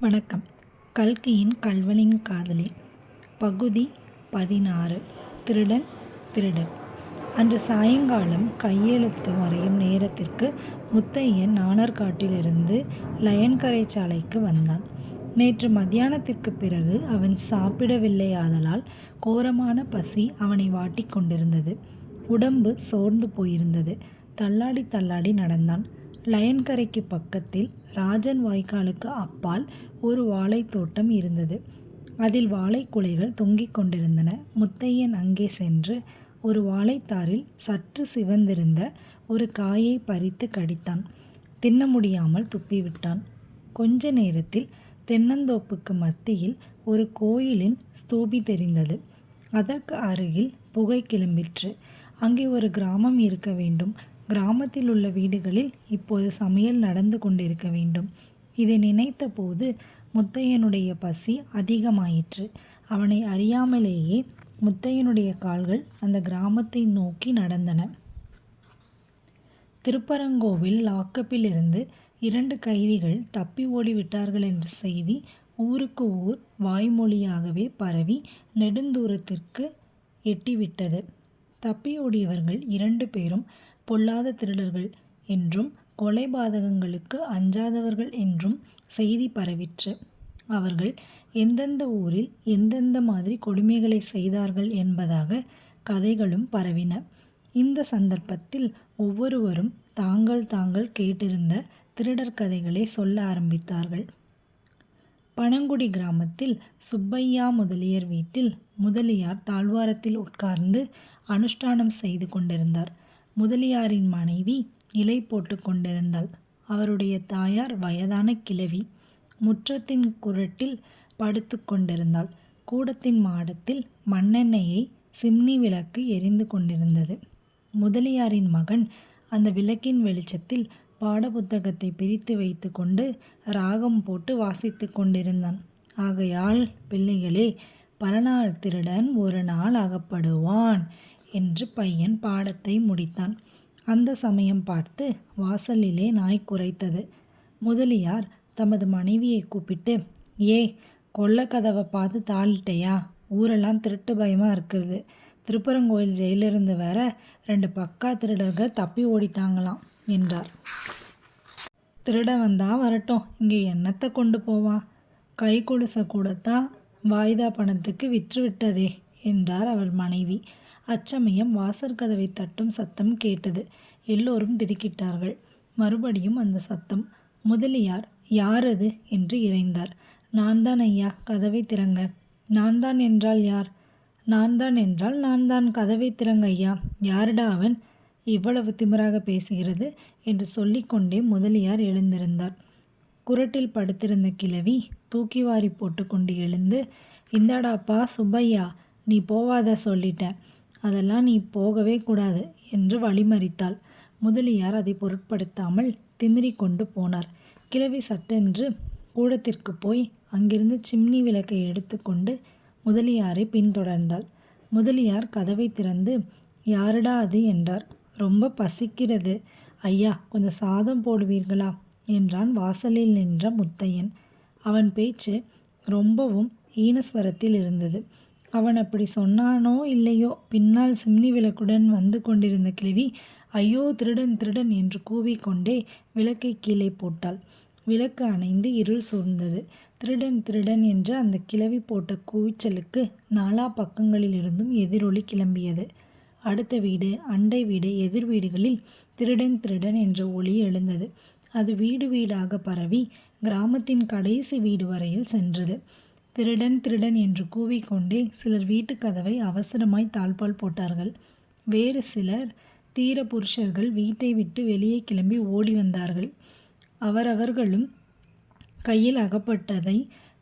வணக்கம். கல்கியின் கல்வனின் காதலி பகுதி பதினாறு திருடன் திருடன். அன்று சாயங்காலம் கையெழுத்து வரையும் நேரத்திற்கு முத்தையன் நாணர்காட்டிலிருந்து லயன்கரை சாலைக்கு வந்தான். நேற்று மத்தியானத்திற்கு பிறகு அவன் சாப்பிடவில்லையாதலால் கோரமான பசி அவனை வாட்டி கொண்டிருந்தது. உடம்பு சோர்ந்து போயிருந்தது. தள்ளாடி தள்ளாடி நடந்தான். லயன்கரைக்கு பக்கத்தில் ராஜன் வாய்க்காலுக்கு அப்பால் ஒரு வாழைத்தோட்டம் இருந்தது. அதில் வாழைக்குலைகள் தொங்கிக் கொண்டிருந்தன. முத்தையன் அங்கே சென்று ஒரு வாழைத்தாரில் சற்று சிவந்திருந்த ஒரு காயை பறித்து கடித்தான். தின்ன முடியாமல் துப்பிவிட்டான். கொஞ்ச நேரத்தில் தென்னந்தோப்புக்கு மத்தியில் ஒரு கோயிலின் ஸ்தூபி தெரிந்தது. அதற்கு அருகில் புகை கிளம்பிற்று. அங்கே ஒரு கிராமம் இருக்க வேண்டும். கிராமத்தில் உள்ள வீடுகளில் இப்போது சமையல் நடந்து கொண்டிருக்க வேண்டும். இதை நினைத்த போது முத்தையனுடைய பசி அதிகமாயிற்று. அவனை அறியாமலேயே முத்தையனுடைய கால்கள் அந்த கிராமத்தை நோக்கி நடந்தன. திருப்பரங்கோவில் லாக்கப்பிலிருந்து இரண்டு கைதிகள் தப்பி ஓடிவிட்டார்கள் என்ற செய்தி ஊருக்கு ஊர் வாய்மொழியாகவே பரவி நெடுந்தூரத்திற்கு எட்டிவிட்டது. தப்பியோடியவர்கள் இரண்டு பேரும் பொல்லாத திருடர்கள் என்றும் கொலைபாதகங்களுக்கு அஞ்சாதவர்கள் என்றும் செய்தி பரவிற்று. அவர்கள் எந்தெந்த ஊரில் எந்தெந்த மாதிரி கொடுமைகளை செய்தார்கள் என்பதாக கதைகளும் பரவின. இந்த சந்தர்ப்பத்தில் ஒவ்வொருவரும் தாங்கள் தாங்கள் கேட்டிருந்த திருடர் கதைகளை சொல்ல ஆரம்பித்தார்கள். பனங்குடி கிராமத்தில் சுப்பையா முதலியர் வீட்டில் முதலியார் தாழ்வாரத்தில் உட்கார்ந்து அனுஷ்டானம் செய்து கொண்டிருந்தார். முதலியாரின் மனைவி இலை போட்டு கொண்டிருந்தாள். அவருடைய தாயார் வயதான கிழவி முற்றத்தின் குரட்டில் படுத்து கொண்டிருந்தாள். கூடத்தின் மாடத்தில் மண்ணெண்ணெயை சிம்னி விளக்கு எரிந்து கொண்டிருந்தது. முதலியாரின் மகன் அந்த விளக்கின் வெளிச்சத்தில் பாடப்புத்தகத்தை பிரித்து வைத்து கொண்டு ராகம் போட்டு வாசித்து கொண்டிருந்தான். ஆகையால் பிள்ளைகளே பலநாள் திருடன் ஒரு நாள் அகப்படுவான். என்று பையன் பாடத்தை முடித்தான். அந்த சமயம் பார்த்து வாசலிலே நாய் குறைத்தது முதலியார் தமது மனைவியை கூப்பிட்டு ஏ கொள்ளக்கதவை பார்த்து தாளிட்டையா? ஊரெல்லாம் திருட்டு பயமாக இருக்கிறது. திருப்பரங்கோயில் ஜெயிலிருந்து வேற ரெண்டு பக்கா திருடர்கள் தப்பி ஓடிட்டாங்களாம் என்றார். திருட வந்தா வரட்டும். இங்கே என்னத்தை கொண்டு போவான் கை கொடுச கூடத்தான் வாய்தா பணத்துக்கு விற்று விட்டதே என்றார் அவர் மனைவி. அச்சமயம் வாசற்கதவை தட்டும் சத்தம் கேட்டது. எல்லோரும் திடுக்கிட்டார்கள். மறுபடியும் அந்த சத்தம் முதலியார் யார் அது என்று இறைந்தார். நான் தான் ஐயா கதவை திறங்க. நான் தான் என்றால் யார்? நான் தான் என்றால் நான் தான் கதவை திறங்க ஐயா. யாருடா அவன்? இவ்வளவு திமிராக பேசுகிறது என்று சொல்லிக்கொண்டே முதலியார் எழுந்திருந்தார். குரட்டில் படுத்திருந்த கிழவி தூக்கி வாரி போட்டுக்கொண்டு எழுந்து இந்தாடாப்பா சுப்பையா நீ போவாத சொல்லிட்ட. அதெல்லாம் நீ போகவே கூடாது என்று வழிமறித்தாள். முதலியார் அதை பொருட்படுத்தாமல் திமிரி கொண்டு போனார். கிழவி சட்டென்று கூடத்திற்கு போய் அங்கிருந்து சிம்னி விளக்கை எடுத்துக்கொண்டு முதலியாரை பின்தொடர்ந்தாள். முதலியார் கதவை திறந்து யாருடா அது? என்றார். ரொம்ப பசிக்கிறது. ஐயா கொஞ்சம் சாதம் போடுவீர்களா? என்றான் வாசலில் நின்ற முத்தையன். அவன் பேச்சு ரொம்பவும் ஈனஸ்வரத்தில் இருந்தது. அவன் அப்படி சொன்னானோ இல்லையோ? பின்னால் சிம்னி விளக்குடன் வந்து கொண்டிருந்த கிழவி ஐயோ திருடன் திருடன் என்று கூவிக்கொண்டே விளக்கை கீழே போட்டாள். விளக்கு அணைந்து இருள் சூழ்ந்தது. திருடன் திருடன் என்று அந்த கிளவி போட்ட கூச்சலுக்கு நாலா பக்கங்களிலிருந்தும் எதிரொலி கிளம்பியது. அடுத்த வீடு அண்டை வீடு எதிர் வீடுகளில் திருடன் திருடன் என்ற ஒளி எழுந்தது. அது வீடு வீடாக பரவி கிராமத்தின் கடைசி வீடு வரையில் சென்றது. திருடன் திருடன் என்று கூவிக்கொண்டே சிலர் வீட்டு கதவை அவசரமாய் தாழ்பால் போட்டார்கள். வேறு சிலர் தீர புருஷர்கள் வீட்டை விட்டு வெளியே கிளம்பி ஓடி வந்தார்கள். அவரவர்களும் கையில் அகப்பட்டதை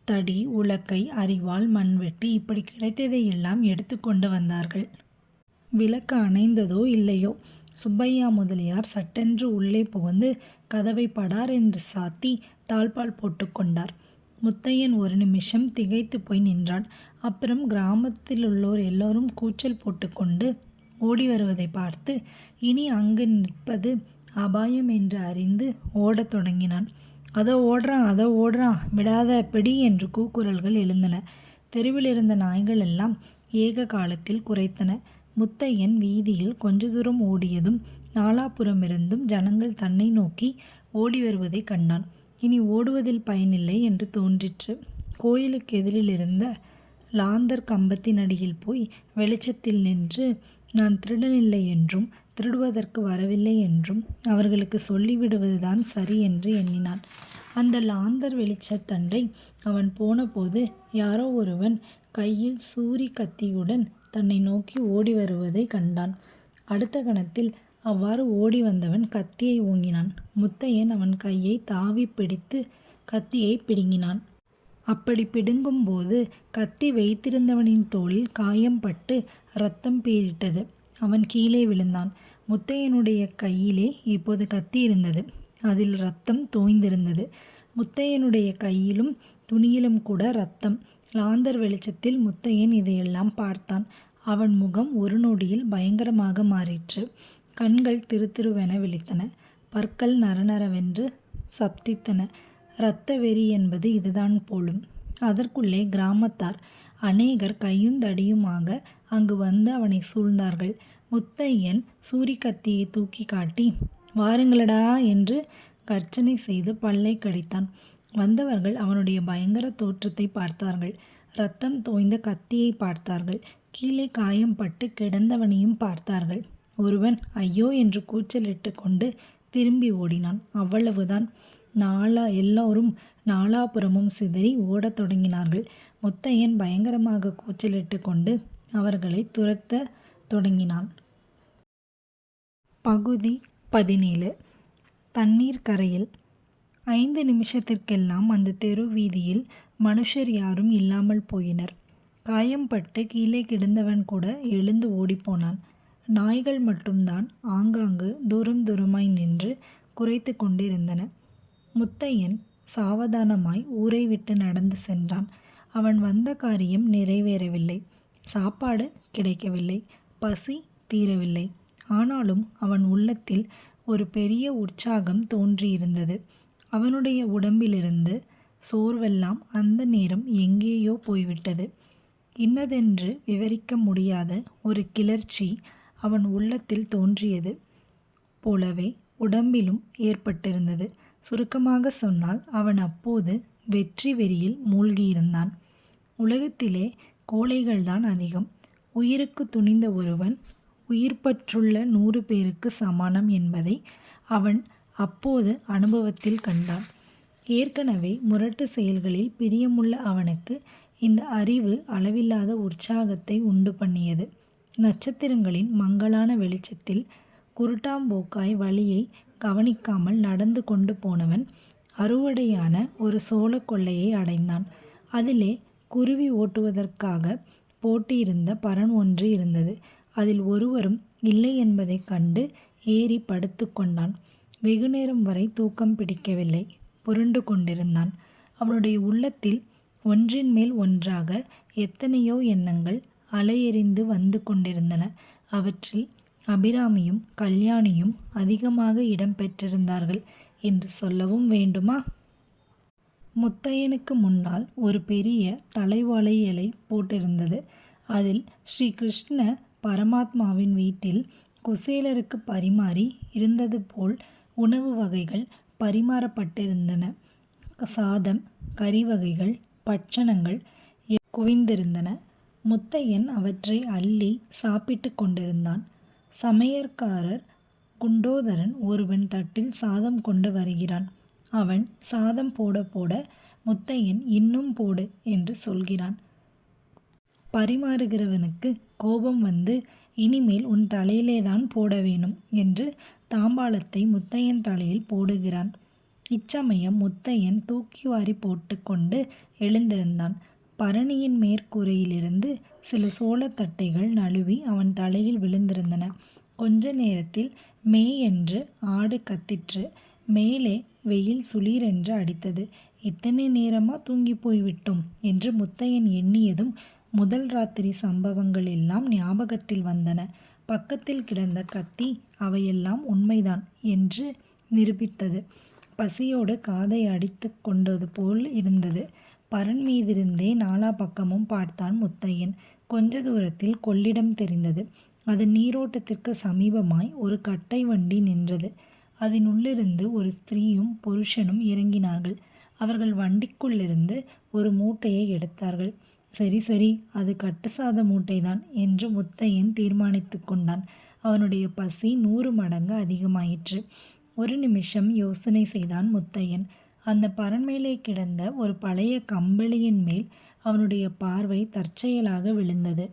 தடி உலக்கை அரிவாள் மண்வெட்டி இப்படி கிடைத்ததை எல்லாம் எடுத்துக்கொண்டு வந்தார்கள். விளக்கு அணைந்ததோ இல்லையோ? சுப்பையா முதலியார் சட்டென்று உள்ளே புகுந்து கதவை படார் என்று சாத்தி தாழ்பால் போட்டுக்கொண்டார் முத்தையன் ஒரு நிமிஷம் திகைத்து போய் நின்றான். அப்புறம் கிராமத்தில் உள்ளோர் எல்லோரும் கூச்சல் போட்டுக்கொண்டு ஓடி வருவதை பார்த்து இனி அங்கு நிற்பது அபாயம் என்று அறிந்து ஓடத் தொடங்கினான். அதோ ஓடுறான் அதோ ஓடுறான் விடாத பிடி என்று கூக்குரல்கள் எழுந்தன. தெருவில் இருந்த நாய்கள் எல்லாம் ஏக காலத்தில் குறைத்தன முத்தையன் வீதியில் கொஞ்ச தூரம் ஓடியதும் நாலாபுரமிருந்தும் ஜனங்கள் தன்னை நோக்கி ஓடி வருவதைக் கண்டான். இனி ஓடுவதில் பயனில்லை என்று தோன்றிற்று. கோயிலுக்கு எதிரில் இருந்த லாந்தர் கம்பத்தின் அடியில் போய் வெளிச்சத்தில் நின்று நான் திருடனில்லை என்றும் திருடுவதற்கு வரவில்லை என்றும் அவர்களுக்கு சொல்லிவிடுவதுதான் சரி என்று எண்ணினான். அந்த லாந்தர் வெளிச்சத்தண்டை அவன் போனபோது யாரோ ஒருவன் கையில் சூரி கத்தியுடன் தன்னை நோக்கி ஓடி வருவதை கண்டான். அடுத்த கணத்தில் அவ்வாறு ஓடி வந்தவன் கத்தியை ஓங்கினான். முத்தையன் அவன் கையை தாவி பிடித்து கத்தியை பிடுங்கினான். அப்படி பிடுங்கும்போது கத்தி வைத்திருந்தவனின் தோளில் காயம் பட்டு இரத்தம் பீரிட்டது அவன் கீழே விழுந்தான். முத்தையனுடைய கையிலே இப்போது கத்தி இருந்தது. அதில் இரத்தம் தோய்ந்திருந்தது. முத்தையனுடைய கையிலும் துணியிலும் கூட இரத்தம். லாந்தர் வெளிச்சத்தில் முத்தையன் இதையெல்லாம் பார்த்தான். அவன் முகம் ஒரு நொடியில் பயங்கரமாக மாறிற்று. கண்கள் திருதிருவென விழித்தன. பற்கள் நரநரவென்று சப்தித்தன. இரத்த வெறி என்பது இதுதான் போலும். அதற்குள்ளே கிராமத்தார் அநேகர் கையுந்தடியுமாக அங்கு வந்து அவனை சூழ்ந்தார்கள். முத்தையன் சூரிக்கத்தியை தூக்கி காட்டி வாருங்களடா என்று கர்ச்சனை செய்து பல்லை கடித்தான். வந்தவர்கள் அவனுடைய பயங்கர தோற்றத்தை பார்த்தார்கள். இரத்தம் தோய்ந்த கத்தியை பார்த்தார்கள். கீழே காயம் பட்டு கிடந்தவனையும் பார்த்தார்கள். ஒருவன் ஐயோ என்று கூச்சலிட்டு கொண்டு திரும்பி ஓடினான். அவ்வளவுதான். நாலா எல்லோரும் நாலாபுறமும் சிதறி ஓடத் தொடங்கினார்கள். முத்தையன் பயங்கரமாக கூச்சலிட்டு கொண்டு அவர்களை துரத்த தொடங்கினான். பகுதி பதினேழு. தண்ணீர் கரையில். ஐந்து நிமிஷத்திற்கெல்லாம் அந்த தெரு வீதியில் மனுஷர் யாரும் இல்லாமல் போயினர். காயம்பட்டு கீழே கிடந்தவன் கூட எழுந்து ஓடிப்போனான். நாய்கள் மட்டும்தான் ஆங்காங்கு தூரம் தூரமாய் நின்று குரைத்து கொண்டிருந்தன. முத்தையன் சாவதானமாய் ஊரை விட்டு நடந்து சென்றான். அவன் வந்த காரியம் நிறைவேறவில்லை. சாப்பாடு கிடைக்கவில்லை. பசி தீரவில்லை. ஆனாலும் அவன் உள்ளத்தில் ஒரு பெரிய உற்சாகம் தோன்றியிருந்தது. அவனுடைய உடம்பிலிருந்து சோர்வெல்லாம் அந்த நேரம் எங்கேயோ போய்விட்டது. இன்னதென்று விவரிக்க முடியாத ஒரு கிளர்ச்சி அவன் உள்ளத்தில் தோன்றியது போலவே உடம்பிலும் ஏற்பட்டிருந்தது. சுருக்கமாக சொன்னால் அவன் அப்போது வெற்றி வெறியில் மூழ்கியிருந்தான். உலகத்திலே கோழைகள்தான் அதிகம். உயிருக்கு துணிந்த ஒருவன் உயிர் பற்றுள்ள நூறு பேருக்கு சமானம் என்பதை அவன் அப்போது அனுபவத்தில் கண்டான். ஏற்கனவே முரட்டு செயல்களில் பிரியமுள்ள அவனுக்கு இந்த அறிவு அளவில்லாத உற்சாகத்தை உண்டு பண்ணியது. நட்சத்திரங்களின் மங்கலான வெளிச்சத்தில் குருட்டாம்போக்காய் வழியை கவனிக்காமல் நடந்து கொண்டு போனவன் அறுவடையான ஒரு சோள கொள்ளையை அடைந்தான். அதிலே குருவி ஓட்டுவதற்காக போட்டியிருந்த பரன் ஒன்று இருந்தது. அதில் ஒருவரும் இல்லை என்பதைக் கண்டு ஏறி படுத்து கொண்டான். வெகுநேரம் வரை தூக்கம் பிடிக்கவில்லை. புரண்டு கொண்டிருந்தான். அவனுடைய உள்ளத்தில் ஒன்றின் மேல் ஒன்றாக எத்தனையோ எண்ணங்கள் அலையெறிந்து வந்து கொண்டிருந்தன. அவற்றில் அபிராமியும் கல்யாணியும் அதிகமாக இடம்பெற்றிருந்தார்கள் என்று சொல்லவும் வேண்டுமா? முத்தையனுக்கு முன்னால் ஒரு பெரிய தலைவாழையலை போட்டிருந்தது. அதில் ஸ்ரீ கிருஷ்ண பரமாத்மாவின் வீட்டில் குசேலருக்கு பரிமாறி இருந்தது போல் உணவு வகைகள் பரிமாறப்பட்டிருந்தன. சாதம் கறி வகைகள் பட்சணங்கள் குவிந்திருந்தன. முத்தையன் அவற்றை அள்ளி சாப்பிட்டு கொண்டிருந்தான். சமையற்காரர் குண்டோதரன் ஒருவன் தட்டில் சாதம் கொண்டு வருகிறான். அவன் சாதம் போட போட முத்தையன் இன்னும் போடு என்று சொல்கிறான். பரிமாறுகிறவனுக்கு கோபம் வந்து இனிமேல் உன் தலையிலேதான் போட வேணும் என்று தாம்பாளத்தை முத்தையன் தலையில் போடுகிறான். இச்சமயம் முத்தையன் தூக்கி வாரி போட்டுக்கொண்டு எழுந்திருந்தான். பரணியின் மேற்கூரையிலிருந்து சில சோளத்தட்டைகள் நழுவி அவன் தலையில் விழுந்திருந்தன. கொஞ்ச நேரத்தில் மே என்று ஆடு கத்திற்று மேலே வெயில் சுளீரென்று அடித்தது. இத்தனை நேரமா தூங்கி போய்விட்டோம் என்று முத்தையன் எண்ணியதும் முதல் ராத்திரி சம்பவங்கள் எல்லாம் ஞாபகத்தில் வந்தன. பக்கத்தில் கிடந்த கத்தி அவையெல்லாம் உண்மைதான் என்று நிரூபித்தது. பசியோடு காதை அடித்து கொண்டது போல் இருந்தது. பரன் மீதிருந்தே நாலா பக்கமும் பார்த்தான் முத்தையன். கொஞ்ச தூரத்தில் கொள்ளிடம் தெரிந்தது. அதன் நீரோட்டத்திற்கு சமீபமாய் ஒரு கட்டை வண்டி நின்றது. அதனுள்ளிருந்து ஒரு ஸ்திரீயும் புருஷனும் இறங்கினார்கள். அவர்கள் வண்டிக்குள்ளிருந்து ஒரு மூட்டையை எடுத்தார்கள். சரி சரி அது கட்டுசாத மூட்டைதான் என்று முத்தையன் தீர்மானித்து கொண்டான். அவனுடைய பசி நூறு மடங்கு அதிகமாயிற்று. ஒரு நிமிஷம் யோசனை செய்தான் முத்தையன். அந்த பரண்மேலே கிடந்த ஒரு பழைய கம்பளியின் மேல் அவனுடைய பார்வை தற்செயலாக விழுந்தது.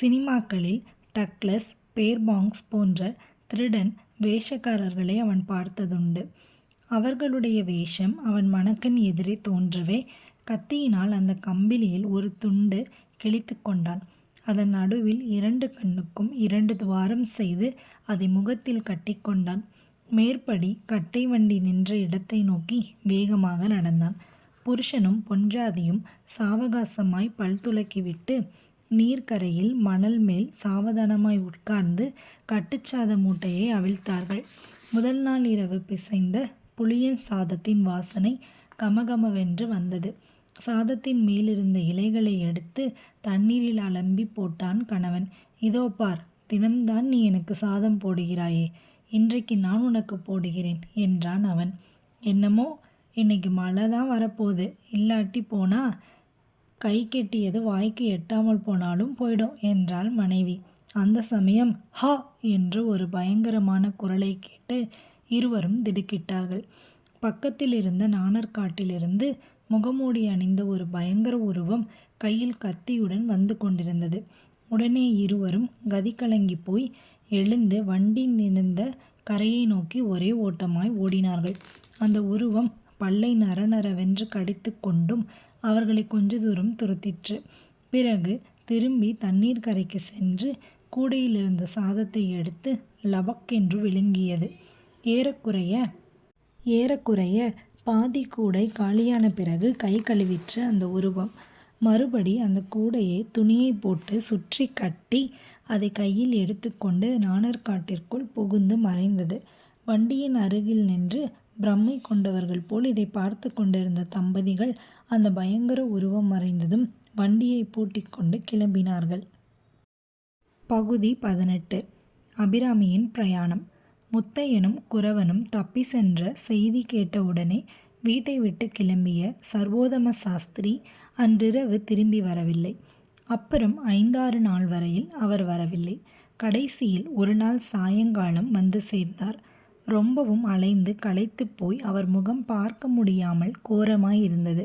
சினிமாக்களில் டக்ளஸ் பேர்பாங்ஸ் போன்ற திருடன் வேஷக்காரர்களை அவன் பார்த்ததுண்டு. அவர்களுடைய வேஷம் அவன் மணக்கண் எதிரே தோன்றவே கத்தியினால் அந்த கம்பிளியில் ஒரு துண்டு கிழித்து கொண்டான். அதன் நடுவில் இரண்டு கண்ணுக்கும் இரண்டு துவாரம் செய்து அதை முகத்தில் கட்டிக்கொண்டான் மேற்படி கட்டை வண்டி நின்ற இடத்தை நோக்கி வேகமாக நடந்தான். புருஷனும் பொஞ்சாதியும் சாவகாசமாய் பல் துலக்கிவிட்டு நீர்க்கரையில் மணல் மேல் சாவதானமாய் உட்கார்ந்து கட்டுச்சாத மூட்டையை அவிழ்த்தார்கள். முதல் நாள் இரவு பிசைந்த புளியன் சாதத்தின் வாசனை கமகமவென்று வந்தது. சாதத்தின் மேலிருந்த இலைகளை எடுத்து தண்ணீரில் அலம்பி போட்டான் கணவன். இதோ பார் தினம்தான் நீ எனக்கு சாதம் போடுகிறாயே. இன்றைக்கு நான் உனக்கு போடுகிறேன் என்றான் அவன். என்னமோ இன்னைக்கு மழை தான் வரப்போகுது. இல்லாட்டி போனா கை கெட்டியது வாய்க்கு எட்டாமல் போனாலும் போயிடும் என்றாள் மனைவி. அந்த சமயம் ஹா! என்று ஒரு பயங்கரமான குரலை கேட்டு இருவரும் திடுக்கிட்டார்கள். பக்கத்தில் இருந்த நாணற்காட்டிலிருந்து முகமூடி அணிந்த ஒரு பயங்கர உருவம் கையில் கத்தியுடன் வந்து கொண்டிருந்தது. உடனே இருவரும் கதி கலங்கி போய் எழுந்து வண்டி நிறந்த கரையை நோக்கி ஒரே ஓட்டமாய் ஓடினார்கள். அந்த உருவம் பல்லை நரநரவென்று கடித்து கொண்டும் அவர்களை கொஞ்ச தூரம் துரத்திற்று. பிறகு திரும்பி தண்ணீர் கரைக்கு சென்று கூடையிலிருந்த சாதத்தை எடுத்து லபக்கென்று விழுங்கியது. ஏறக்குறைய ஏறக்குறைய பாதி கூடை காலியான பிறகு கை கழுவிற்று அந்த உருவம். மறுபடி அந்த கூடையை துணியை போட்டு சுற்றி கட்டி அதை கையில் எடுத்துக்கொண்டு நாணற்காட்டிற்குள் புகுந்து மறைந்தது. வண்டியின் அருகில் நின்று பிரம்மை கொண்டவர்கள் போல் இதை பார்த்து கொண்டிருந்த தம்பதிகள் அந்த பயங்கர உருவம் மறைந்ததும் வண்டியை பூட்டிக்கொண்டு கிளம்பினார்கள். பகுதி பதினெட்டு. அபிராமியின் பிரயாணம். முத்தையனும் குறவனும் தப்பி சென்ற செய்தி கேட்டவுடனே வீட்டை விட்டு கிளம்பிய சர்வோதம சாஸ்திரி அன்றிரவு திரும்பி வரவில்லை. அப்புறம் ஐந்தாறு நாள் வரையில் அவர் வரவில்லை. கடைசியில் ஒரு நாள் சாயங்காலம் வந்து சேர்ந்தார். ரொம்பவும் அலைந்து களைத்து போய் அவர் முகம் பார்க்க முடியாமல் கோரமாய் இருந்தது.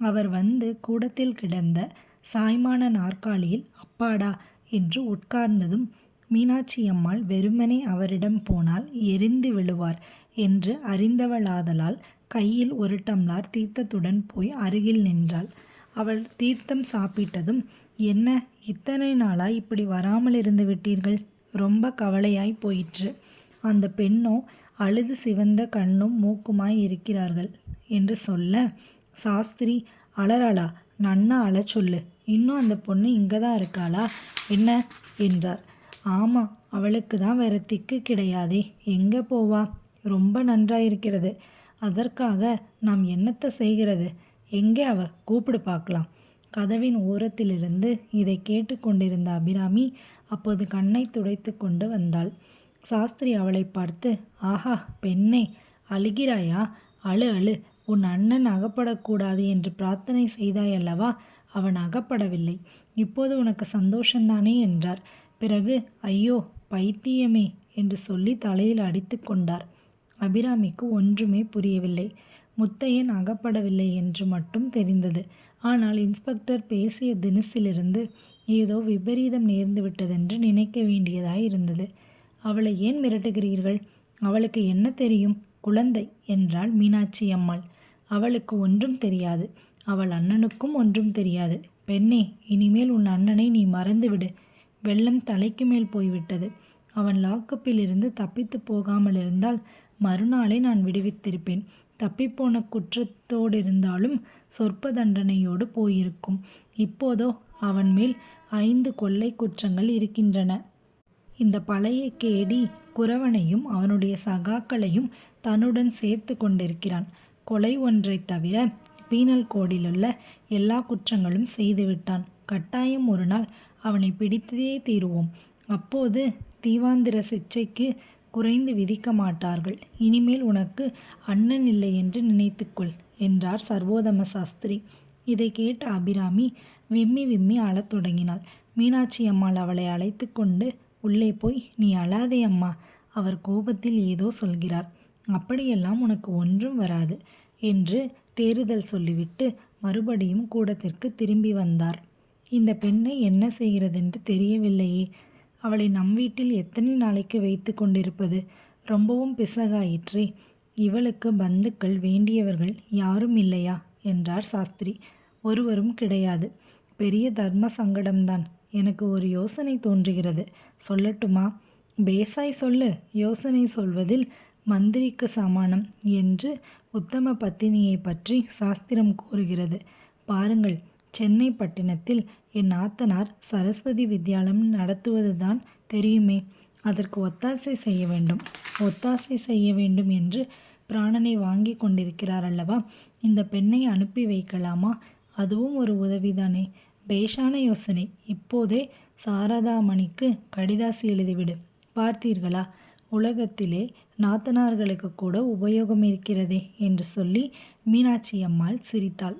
அவர் வந்து கூடத்தில் கிடந்த சாய்மான நாற்காலியில் அப்பாடா என்று உட்கார்ந்ததும் மீனாட்சி அம்மாள் வெறுமனே அவரிடம் போனால் எரிந்து விழுவார் என்று அறிந்தவளாதலால் கையில் ஒரு டம்ளார் தீர்த்தத்துடன் போய் அருகில் நின்றாள். அவள் தீர்த்தம் சாப்பிட்டதும் என்ன இத்தனை நாளாக இப்படி வராமல் இருந்து விட்டீர்கள்? ரொம்ப கவலையாய் போயிற்று. அந்த பெண்ணோ அழுது சிவந்த கண்ணும் மூக்குமாய் இருக்கிறார்கள். என்று சொல்ல சாஸ்திரி அலறாளா? நன்னா அழ சொல்லு. இன்னும் அந்த பொண்ணு இங்கே தான் இருக்காளா? என்ன? என்றார். ஆமாம் அவளுக்கு தான் வேற திக்கு கிடையாதே. எங்கே போவா? ரொம்ப நன்றாயிருக்கிறது. அதற்காக நாம் என்னத்தை செய்கிறது? எங்கே அவ? கூப்பிடு பார்க்கலாம். கதவின் ஓரத்திலிருந்து இதை கேட்டுக்கொண்டிருந்த அபிராமி அப்போது கண்ணை துடைத்து கொண்டு வந்தாள். சாஸ்திரி அவளை பார்த்து ஆஹா பெண்ணே அழுகிறாயா? அழு அழு. உன் அண்ணன் அகப்படக்கூடாது என்று பிரார்த்தனை செய்தாயல்லவா அவன் அகப்படவில்லை. இப்போது உனக்கு சந்தோஷந்தானே என்றார். பிறகு ஐயோ பைத்தியமே என்று சொல்லி தலையில் அடித்து கொண்டார். அபிராமிக்கு ஒன்றுமே புரியவில்லை. முத்தையன் அகப்படவில்லை என்று மட்டும் தெரிந்தது. ஆனால் இன்ஸ்பெக்டர் பேசிய தினசிலிருந்து ஏதோ விபரீதம் நேர்ந்து விட்டதென்று நினைக்க வேண்டியதாய் இருந்தது. அவளை ஏன் மிரட்டுகிறீர்கள்? அவளுக்கு என்ன தெரியும்? குழந்தை என்றாள் மீனாட்சி அம்மாள். அவளுக்கு ஒன்றும் தெரியாது. அவள் அண்ணனுக்கும் ஒன்றும் தெரியாது. பெண்ணே இனிமேல் உன் அண்ணனை நீ மறந்துவிடு. வெள்ளம் தலைக்கு மேல் போய்விட்டது. அவன் லாக்கப்பில் இருந்து தப்பித்து போகாமல் இருந்தால் மறுநாளே நான் விடுவித்திருப்பேன். தப்பிப்போன குற்றத்தோடு இருந்தாலும் சொற்ப தண்டனையோடு போயிருக்கும். இப்போதோ அவன் மேல் ஐந்து கொள்ளை குற்றங்கள் இருக்கின்றன. இந்த பழைய கேடி குறவனையும் அவனுடைய சகாக்களையும் தன்னுடன் சேர்த்து கொண்டிருக்கிறான். கொலை ஒன்றைத் தவிர பீனல் கோடிலுள்ள எல்லா குற்றங்களும் செய்துவிட்டான். கட்டாயம் ஒரு நாள் அவனை பிடித்தே தீருவோம். அப்போது தீவாந்திர சிச்சைக்கு குறைந்து விதிக்க மாட்டார்கள். இனிமேல் உனக்கு அண்ணன் இல்லை என்று நினைத்துக்கொள் என்றார் சர்வோதம சாஸ்திரி. இதை கேட்ட அபிராமி விம்மி விம்மி அழத் தொடங்கினாள். மீனாட்சி அம்மாள் அவளை அழைத்து கொண்டு உள்ளே போய் நீ அழாதே அம்மா. அவர் கோபத்தில் ஏதோ சொல்கிறார். அப்படியெல்லாம் உனக்கு ஒன்றும் வராது என்று தேறுதல் சொல்லிவிட்டு மறுபடியும் கூடத்திற்கு திரும்பி வந்தார். இந்த பெண்ணை என்ன செய்கிறதென்று தெரியவில்லையே. அவளை நம் வீட்டில் எத்தனை நாளைக்கு வைத்து கொண்டிருப்பது? ரொம்பவும் பிசகாயிற்றே. இவளுக்கு பந்துக்கள் வேண்டியவர்கள் யாரும் இல்லையா? என்றார் சாஸ்திரி. ஒருவரும் கிடையாது. பெரிய தர்ம சங்கடம்தான். எனக்கு ஒரு யோசனை தோன்றுகிறது. சொல்லட்டுமா? பேசாய் சொல்லு. யோசனை சொல்வதில் மந்திரிக்கு சமானம் என்று உத்தம பத்தினியை பற்றி சாஸ்திரம் கூறுகிறது. பாருங்கள். சென்னை பட்டினத்தில் என் நாத்தனார் சரஸ்வதி வித்யாலயம் நடத்துவது தான் தெரியுமே. அதற்கு ஒத்தாசை செய்ய வேண்டும். ஒத்தாசை செய்ய வேண்டும் என்று பிராணனை வாங்கி கொண்டிருக்கிறார் அல்லவா? இந்த பெண்ணை அனுப்பி வைக்கலாமா? அதுவும் ஒரு உதவிதானே. பேஷான யோசனை. இப்போதே சாரதாமணிக்கு கடிதாசி எழுதிவிடு. பார்த்தீர்களா? உலகத்திலே நாத்தனார்களுக்கு கூட உபயோகம் இருக்கிறதே என்று சொல்லி மீனாட்சி அம்மாள் சிரித்தாள்.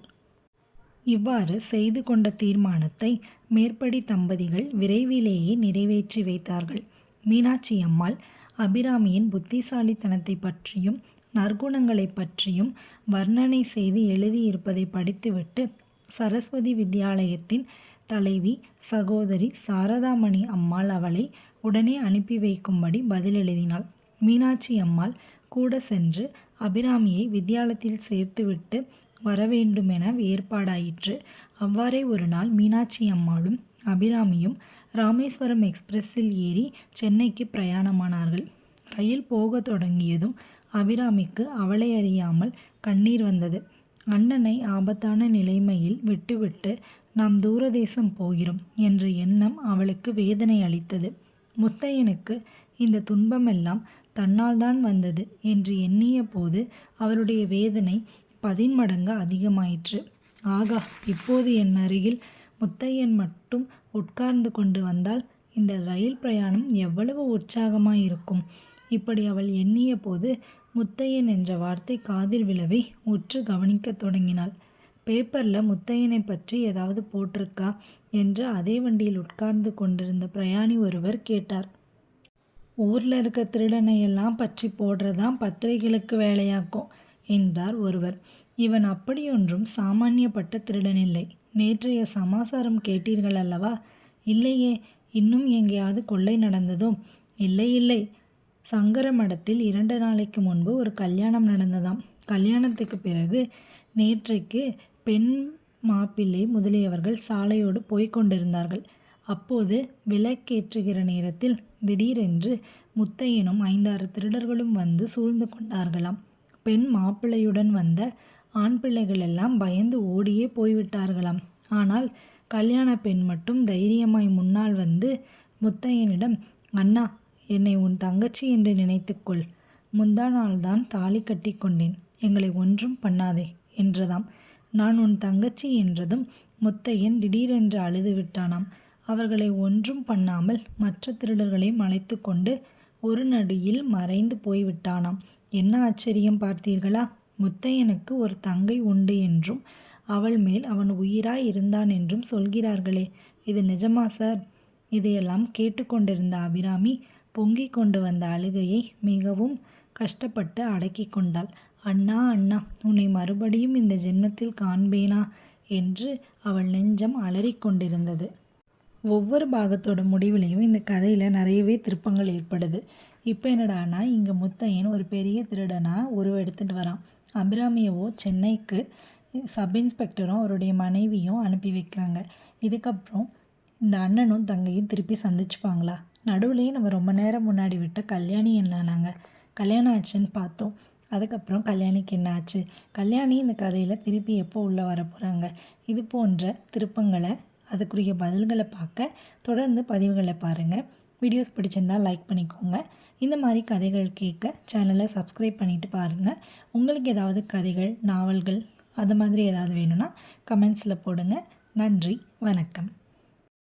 இவ்வாறு செய்து கொண்ட தீர்மானத்தை மேற்படி தம்பதிகள் விரைவிலேயே நிறைவேற்றி வைத்தார்கள். மீனாட்சி அம்மாள் அபிராமியின் புத்திசாலித்தனத்தை பற்றியும் நற்குணங்களை பற்றியும் வர்ணனை செய்து எழுதியிருப்பதை படித்துவிட்டு சரஸ்வதி வித்யாலயத்தின் தலைவி சகோதரி சாரதாமணி அம்மாள் அவளை உடனே அனுப்பி வைக்கும்படி பதில் எழுதினாள் மீனாட்சி அம்மாள் கூட சென்று அபிராமியை வித்யாலயத்தில் சேர்த்துவிட்டு வரவேண்டுமென ஏற்பாடாயிற்று. அவ்வாறே ஒரு நாள் மீனாட்சி அம்மாளும் அபிராமியும் ராமேஸ்வரம் எக்ஸ்பிரஸில் ஏறி சென்னைக்கு பிரயாணமானார்கள். ரயில் போகத் தொடங்கியதும் அபிராமிக்கு அவளை அறியாமல் கண்ணீர் வந்தது. அண்ணனை ஆபத்தான நிலைமையில் விட்டுவிட்டு நாம் தூரதேசம் போகிறோம் என்ற எண்ணம் அவளுக்கு வேதனை அளித்தது. முத்தையனுக்கு இந்த துன்பமெல்லாம் தன்னால் தான் வந்தது என்று எண்ணிய போது அவருடைய வேதனை பதின்மடங்கு அதிகமாயிற்று. ஆகா இப்போது என் அருகில் முத்தையன் மட்டும் உட்கார்ந்து கொண்டு வந்தால் இந்த ரயில் பிரயாணம் எவ்வளவு உற்சாகமாயிருக்கும். இப்படி அவள் எண்ணிய போது முத்தையன் என்ற வார்த்தை காதில் விழவை உற்று கவனிக்கத் தொடங்கினாள். பேப்பரில் முத்தையனை பற்றி ஏதாவது போட்டிருக்கா என்று அதே வண்டியில் உட்கார்ந்து கொண்டிருந்த பிரயாணி ஒருவர் கேட்டார். ஊரில் இருக்க திருடனை எல்லாம் பற்றி போடுறதான் பத்திரிகைகளுக்கு வேலையாக்கும். என்றார் ஒருவர். இவன் அப்படியொன்றும் சாமானியப்பட்ட திருடனில்லை. நேற்றைய சமாசாரம் கேட்டீர்கள் அல்லவா? இல்லையே இன்னும் எங்கேயாவது கொள்ளை நடந்ததோ இல்லை இல்லை. சங்கர மடத்தில் இரண்டு நாளைக்கு முன்பு ஒரு கல்யாணம் நடந்ததாம். கல்யாணத்துக்கு பிறகு நேற்றைக்கு பெண் மாப்பிள்ளை முதலியவர்கள் சாலையோடு போய்க் கொண்டிருந்தார்கள். அப்போது விளக்கேற்றுகிற நேரத்தில் திடீரென்று முத்தையனும் ஐந்தாறு திருடர்களும் வந்து சூழ்ந்து கொண்டார்களாம். பெண் மாப்பிள்ளையுடன் வந்த ஆண் பிள்ளைகளெல்லாம் பயந்து ஓடியே போய்விட்டார்களாம். ஆனால் கல்யாண பெண் மட்டும் தைரியமாய் முன்னால் வந்து முத்தையனிடம் அண்ணா என்னை உன் தங்கச்சி என்று நினைத்துக்கொள். முந்தா நாள்தான் தாலி கட்டி கொண்டேன். எங்களை ஒன்றும் பண்ணாதே என்றதாம். நான் உன் தங்கச்சி என்றதும் முத்தையன் திடீரென்று அழுது விட்டானாம் அவர்களை ஒன்றும் பண்ணாமல் மற்ற திருடர்களையும் அழைத்து கொண்டு ஒரு நடியில் மறைந்து போய்விட்டானாம். என்ன ஆச்சரியம் பார்த்தீர்களா? முத்தையனுக்கு ஒரு தங்கை உண்டு என்றும் அவள் மேல் அவன் உயிராய் இருந்தான் என்றும் சொல்கிறார்களே. இது நிஜமா சார்? இதையெல்லாம் கேட்டுக்கொண்டிருந்த அபிராமி பொங்கிக் கொண்டு வந்த அழுகையை மிகவும் கஷ்டப்பட்டு அடக்கி கொண்டாள். அண்ணா அண்ணா உன்னை மறுபடியும் இந்த ஜென்மத்தில் காண்பேனா? என்று அவள் நெஞ்சம் அலறிக்கொண்டிருந்தது ஒவ்வொரு பாகத்தோட முடிவிலையும் இந்த கதையில் நிறையவே திருப்பங்கள் ஏற்படுது. இப்போ என்னடானா இங்கே முத்தையன் ஒரு பெரிய திருடனாக உருவெடுத்துட்டு வரான். அபிராமியவோ சென்னைக்கு சப் இன்ஸ்பெக்டரும் அவருடைய மனைவியும் அனுப்பி வைக்கிறாங்க. இதுக்கப்புறம் இந்த அண்ணனும் தங்கையும் திருப்பி சந்திச்சுப்பாங்களா? நடுவுலேயே நம்ம ரொம்ப நேரம் முன்னாடி விட்ட கல்யாணி என்னானாங்க? கல்யாணம் ஆச்சுன்னு பார்த்தோம். அதுக்கப்புறம் கல்யாணிக்கு என்ன ஆச்சு? கல்யாணி இந்த கதையில் திருப்பி எப்போ உள்ளே வர போகிறாங்க இது போன்ற திருப்பங்களை அதுக்குரிய பதில்களை பார்க்க தொடர்ந்து பதிவுகளை பாருங்கள் வீடியோஸ் பிடிச்சிருந்தால் லைக் பண்ணிக்கோங்க. இந்த மாதிரி கதைகள் கேட்க சேனலை சப்ஸ்கிரைப் பண்ணிவிட்டு பாருங்கள் உங்களுக்கு ஏதாவது கதைகள் நாவல்கள் அது மாதிரி ஏதாவது வேணும்னா கமெண்ட்ஸில் போடுங்க. நன்றி வணக்கம்.